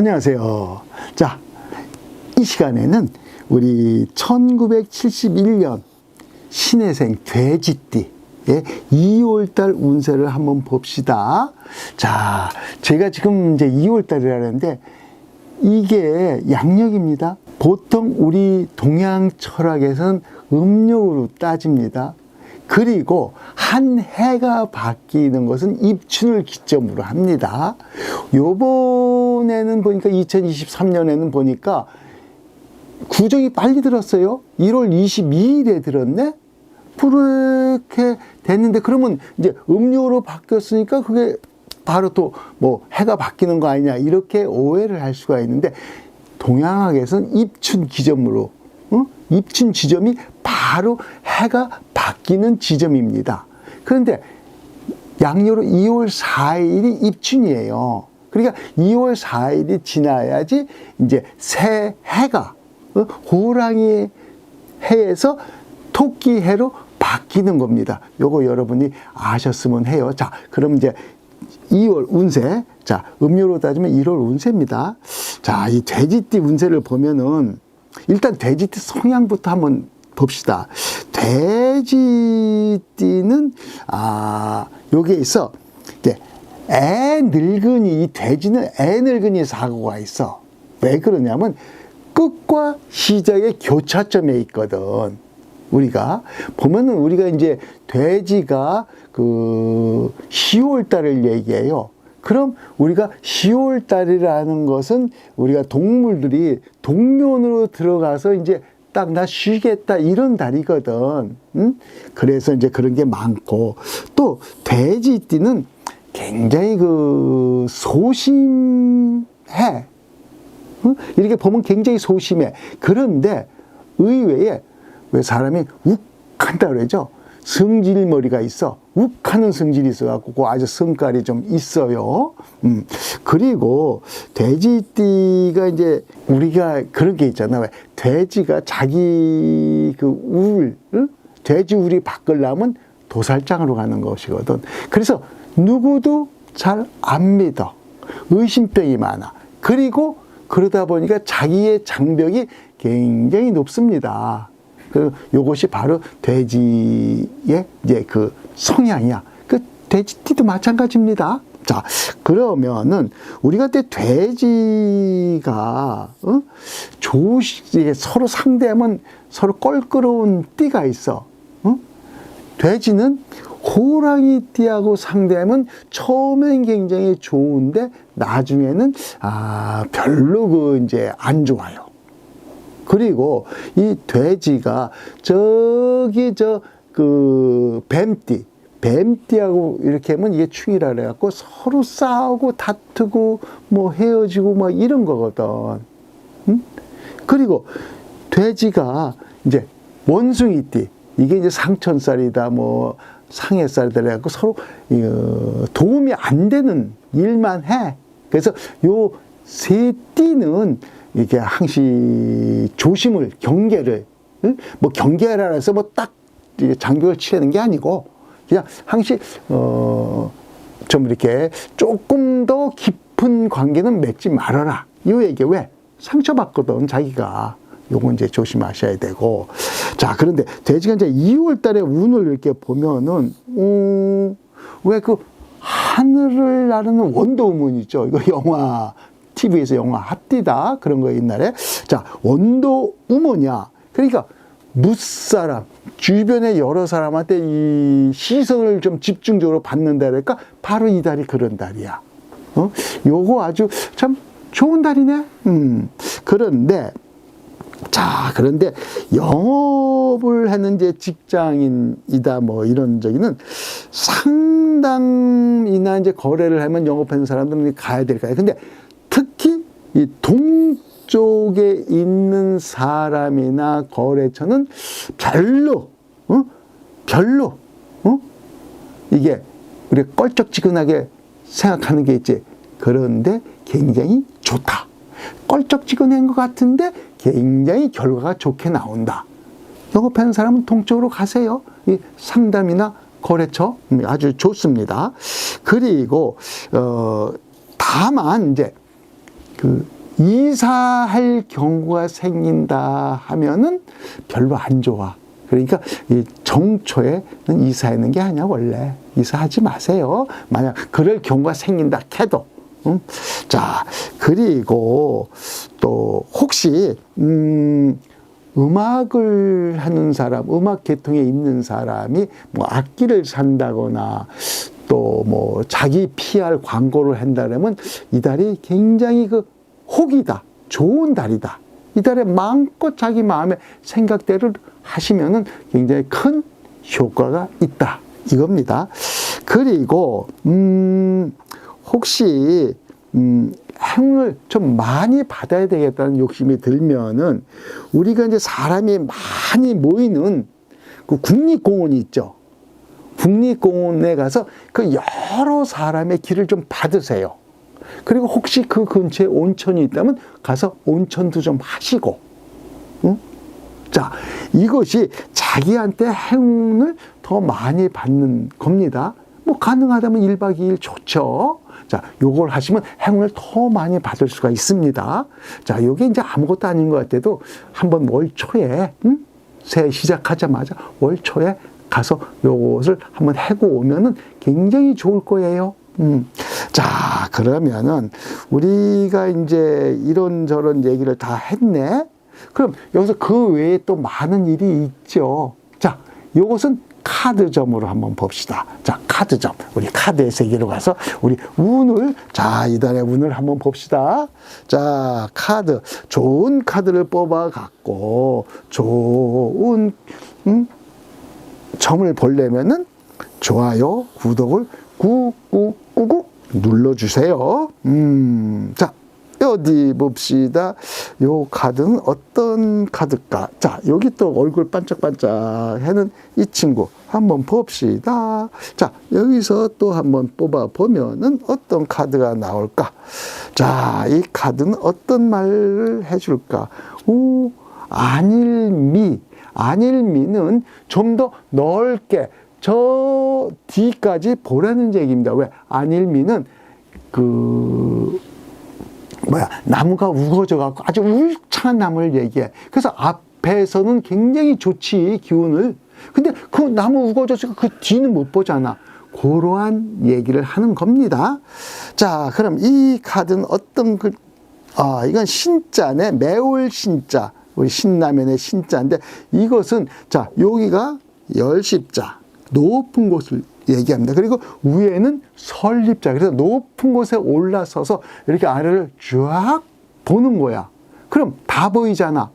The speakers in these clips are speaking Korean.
안녕하세요. 자, 이 시간에는 우리 1971년 신해생 돼지띠의 2월달 운세를 한번 봅시다. 자, 제가 지금 이제 2월달이라는데 이게 양력입니다. 보통 우리 동양 철학에서는 음력으로 따집니다. 그리고 한 해가 바뀌는 것은 입춘을 기점으로 합니다. 요번에는 보니까 2023년에는 보니까 구정이 빨리 들었어요. 1월 22일에 들었네? 그렇게 됐는데 그러면 이제 음료로 바뀌었으니까 그게 바로 또 뭐 해가 바뀌는 거 아니냐 이렇게 오해를 할 수가 있는데 동양학에서는 입춘 기점으로 어? 입춘 지점이 바로 해가 바뀌는 지점입니다. 그런데 양력으로 2월 4일이 입춘이에요. 그러니까 2월 4일이 지나야지 이제 새 해가 어? 호랑이 해에서 토끼 해로 바뀌는 겁니다. 요거 여러분이 아셨으면 해요. 자, 그럼 이제 2월 운세. 자, 음료로 따지면 1월 운세입니다. 자, 이 돼지띠 운세를 보면은 일단 돼지띠 성향부터 한번 봅시다. 돼 지띠는 아, 요게 있어. 이제 애 늙은이 이 돼지는 애 늙은이 사고가 있어. 왜 그러냐면 끝과 시작의 교차점에 있거든. 우리가 보면은 우리가 이제 돼지가 그 10월 달을 얘기해요. 그럼 우리가 10월 달이라는 것은 우리가 동물들이 동면으로 들어가서 이제 딱 나 쉬겠다 이런 달이거든. 응? 그래서 이제 그런 게 많고 또 돼지띠는 굉장히 그 소심해. 응? 이렇게 보면 굉장히 소심해. 그런데 의외에 왜 사람이 욱한다 그러죠? 성질머리가 있어. 욱하는 성질이 있어갖고 그 아주 성깔이 좀 있어요. 음. 그리고 돼지띠가 이제 우리가 그런 게 있잖아. 왜 돼지가 자기 그 울, 응? 돼지 울이 바꾸려면 도살장으로 가는 것이거든. 그래서 누구도 잘 안 믿어. 의심병이 많아. 그리고 그러다 보니까 자기의 장벽이 굉장히 높습니다. 그 요것이 바로 돼지의 이제 그 성향이야. 그 돼지띠도 마찬가지입니다. 자, 그러면은 우리가 때 돼지가 어? 조시 서로 상대하면 서로 껄끄러운 띠가 있어. 어? 돼지는 호랑이 띠하고 상대하면 처음엔 굉장히 좋은데 나중에는 아 별로 그 이제 안 좋아요. 그리고 이 돼지가 저기 저 그 뱀띠 뱀띠하고 이렇게 하면 이게 충이라 그래갖고 서로 싸우고 다투고 뭐 헤어지고 뭐 이런 거거든. 응? 그리고 돼지가 이제 원숭이띠 이게 이제 상천살이다 뭐 상해살이다 그래갖고 서로 어, 도움이 안 되는 일만 해. 그래서 요 세 띠는 이게 항시 조심을 경계를 응? 뭐 경계하라 해서 뭐 딱 장벽을 치려는 게 아니고 그냥 항시 어 좀 이렇게 조금 더 깊은 관계는 맺지 말아라. 이 얘기 왜? 상처받거든 자기가. 요건 이제 조심하셔야 되고. 자 그런데 돼지가 이제 2월 달에 운을 이렇게 보면은 어, 왜그 하늘을 나르는 원더우문 있죠. 이거 영화 TV에서 영화 합디다 그런 거 옛날에. 자 원도 우모냐 그러니까 무사람 주변의 여러 사람한테 이 시선을 좀 집중적으로 받는다 그러니까 바로 이 달이 그런 달이야. 어? 요거 아주 참 좋은 달이네. 음. 그런데 자, 그런데 영업을 하는 이제 직장인이다 뭐 이런 저기는 상담이나 이제 거래를 하면 영업하는 사람들은 가야 될 거야. 근데 이 동쪽에 있는 사람이나 거래처는 별로, 어? 별로, 어? 이게 우리 껄쩍지근하게 생각하는 게 있지. 그런데 굉장히 좋다. 껄쩍지근한 것 같은데 굉장히 결과가 좋게 나온다. 영업하는 사람은 동쪽으로 가세요. 이 상담이나 거래처 아주 좋습니다. 그리고 어 다만 이제 그 이사할 경우가 생긴다 하면은 별로 안 좋아. 그러니까 이 정초에는 이사하는 게 아니야 원래 이사하지 마세요. 만약 그럴 경우가 생긴다 해도. 응? 자 그리고 또 혹시 음. 음악을 하는 사람, 음악 계통에 있는 사람이 뭐 악기를 산다거나 또 뭐 자기 PR 광고를 한다면 이 달이 굉장히 그 혹이다. 좋은 달이다. 이 달에 마음껏 자기 마음의 생각대로 하시면은 굉장히 큰 효과가 있다. 이겁니다. 그리고, 음, 혹시, 음, 행운을 좀 많이 받아야 되겠다는 욕심이 들면은 우리가 이제 사람이 많이 모이는 그 국립공원이 있죠. 국립공원에 가서 그 여러 사람의 길을 좀 받으세요. 그리고 혹시 그 근처에 온천이 있다면 가서 온천도 좀 하시고, 응? 자, 이것이 자기한테 행운을 더 많이 받는 겁니다. 뭐 가능하다면 1박 2일 좋죠. 자, 요걸 하시면 행운을 더 많이 받을 수가 있습니다. 자, 요게 이제 아무것도 아닌 것 같아도 한번 월 초에, 응? 새해 시작하자마자 월 초에 가서 요것을 한번 해고 오면은 굉장히 좋을 거예요. 음. 자, 그러면은 우리가 이제 이런저런 얘기를 다 했네. 그럼 여기서 그 외에 또 많은 일이 있죠. 자, 요것은 카드점으로 한번 봅시다. 자, 카드점. 우리 카드의 세계로 가서 우리 운을, 자, 이달의 운을 한번 봅시다. 자, 카드. 좋은 카드를 뽑아 갖고, 좋은, 음, 점을 보려면은 좋아요, 구독을 꾹꾹꾹꾹 눌러주세요. 음, 자, 어디 봅시다. 요 카드는 어떤 카드일까? 자, 여기 또 얼굴 반짝반짝 하는 이 친구 한번 봅시다. 자, 여기서 또 한번 뽑아 보면은 어떤 카드가 나올까? 자, 이 카드는 어떤 말을 해줄까? 오, 안일미. 안일미는 좀 더 넓게 저 뒤까지 보라는 얘기입니다. 왜? 안일미는 그 뭐야 나무가 우거져 갖고 아주 울창한 나무를 얘기해. 그래서 앞에서는 굉장히 좋지 기운을. 근데 그 나무 우거져서 그 뒤는 못 보잖아. 그러한 얘기를 하는 겁니다. 자, 그럼 이 카드는 어떤 글, 아, 이건 신자네. 매월 신자. 우리 신라면의 신자인데 이것은 자, 여기가 열십자. 높은 곳을 얘기합니다. 그리고 위에는 설립자. 그래서 높은 곳에 올라서서 이렇게 아래를 쫙 보는 거야. 그럼 다 보이잖아.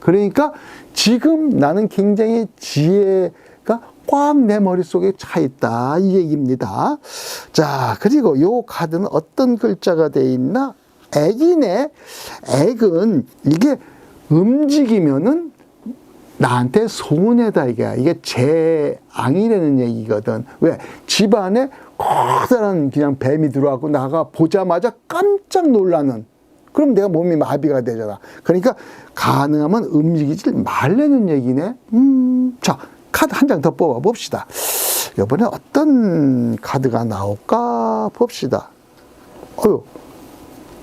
그러니까 지금 나는 굉장히 지혜가 꽉 내 머릿속에 차 있다. 이 얘기입니다. 자, 그리고 요 카드는 어떤 글자가 돼 있나? 액이네. 액은 이게 움직이면은 나한테 손해다 이게. 이게 재앙이라는 얘기거든. 왜? 집안에 커다란 그냥 뱀이 들어와고 나가 보자마자 깜짝 놀라는. 그럼 내가 몸이 마비가 되잖아. 그러니까 가능하면 움직이지 말라는 얘기네. 음자 카드 한 장 더 뽑아 봅시다. 이번에 어떤 카드가 나올까 봅시다. 어유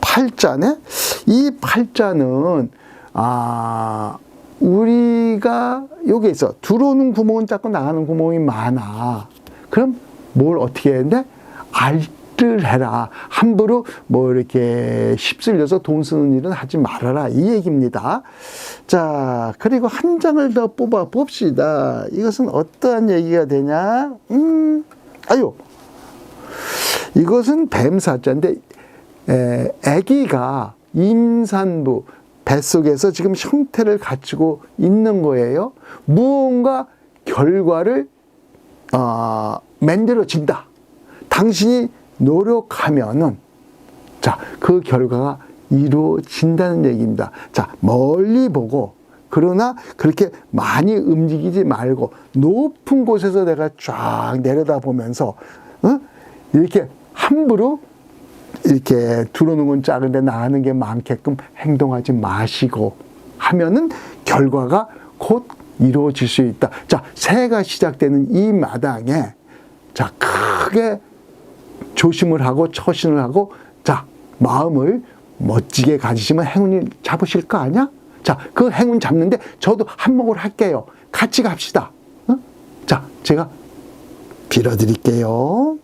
팔자네? 이 팔자는 아 우리가 여기에 있어 들어오는 구멍은 작고 나가는 구멍이 많아. 그럼 뭘 어떻게 해야 되는데 알뜰 해라. 함부로 뭐 이렇게 휩쓸려서 돈 쓰는 일은 하지 말아라. 이 얘기입니다. 자, 그리고 한 장을 더 뽑아 봅시다. 이것은 어떠한 얘기가 되냐? 음, 아유. 이것은 뱀사자인데, 에, 애기가 임산부, 뱃속에서 지금 형태를 갖추고 있는 거예요. 무언가 결과를 어, 만들어진다. 당신이 노력하면은 자, 그 결과가 이루어진다는 얘기입니다. 자, 멀리 보고 그러나 그렇게 많이 움직이지 말고 높은 곳에서 내가 쫙 내려다 보면서 어? 이렇게 함부로 이렇게 들어오는 건 작은데 나가는 게 많게끔 행동하지 마시고 하면은 결과가 곧 이루어질 수 있다. 자, 새해가 시작되는 이 마당에 자, 크게 조심을 하고 처신을 하고 자, 마음을 멋지게 가지시면 행운을 잡으실 거 아니야? 자, 그 행운 잡는데 저도 한몫을 할게요. 같이 갑시다. 어? 자, 제가 빌어드릴게요.